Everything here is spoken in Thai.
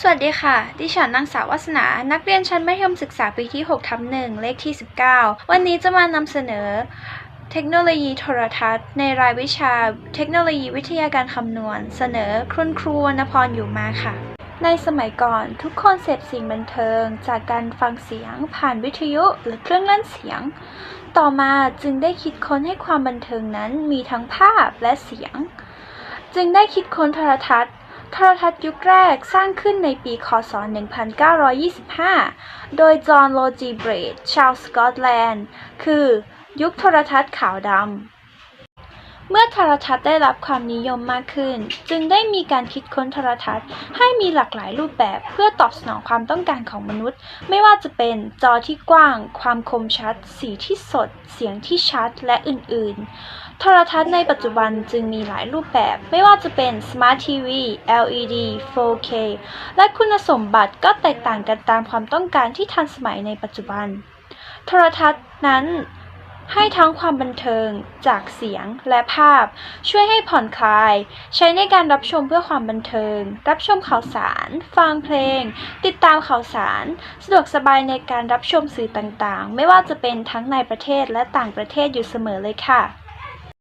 สวัสดีค่ะ ดิฉันนางสาววัสนา นักเรียนชั้นมัธยมศึกษาปีที่ 6ทับหนึ่งเลขที่ 19 วันนี้จะมานำเสนอ เทคโนโลยีโทรทัศน์ ในรายวิชา เทคโนโลยีวิทยาการคำนวณ เสนอคุณครูวรรณพรอยู่มาค่ะ ในสมัยก่อนทุกคนเสพสิ่งบันเทิง จากการฟังเสียง ผ่านวิทยุหรือเครื่องเล่นเสียง ต่อมาจึงได้คิดค้นให้ความบันเทิงนั้นมีทั้งภาพและเสียง จึงได้คิดค้นโทรทัศน์ โทรทัศน์ยุคแรกสร้างขึ้นในปี คศ 1925 โดยจอห์นโลจีเบรด ชาวสกอตแลนด์ คือ ยุคโทรทัศน์ขาวดำ เมื่อโทรทัศน์ได้รับความนิยมมากขึ้น จึงได้มีการคิดค้นโทรทัศน์ให้มีหลากหลายรูปแบบเพื่อตอบสนองความต้องการของมนุษย์ ไม่ว่าจะเป็นจอที่กว้าง ความคมชัด สีที่สด เสียงที่ชัดและอื่น ๆ โทรทัศน์ในปัจจุบันจึงมีหลายรูปแบบ ไม่ว่าจะเป็น Smart TV LED 4K และคุณสมบัติก็แตกต่างกันตามความต้องการที่ทันสมัยในปัจจุบัน โทรทัศน์นั้น ให้ทั้งความบันเทิงจากเสียงและภาพ ช่วยให้ผ่อนคลาย ใช้ในการรับชมเพื่อความบันเทิง รับชมข่าวสาร ฟังเพลง ติดตามข่าวสาร สะดวกสบายในการรับชมสื่อต่างๆ ไม่ว่าจะเป็นทั้งในประเทศและต่างประเทศอยู่เสมอเลยค่ะ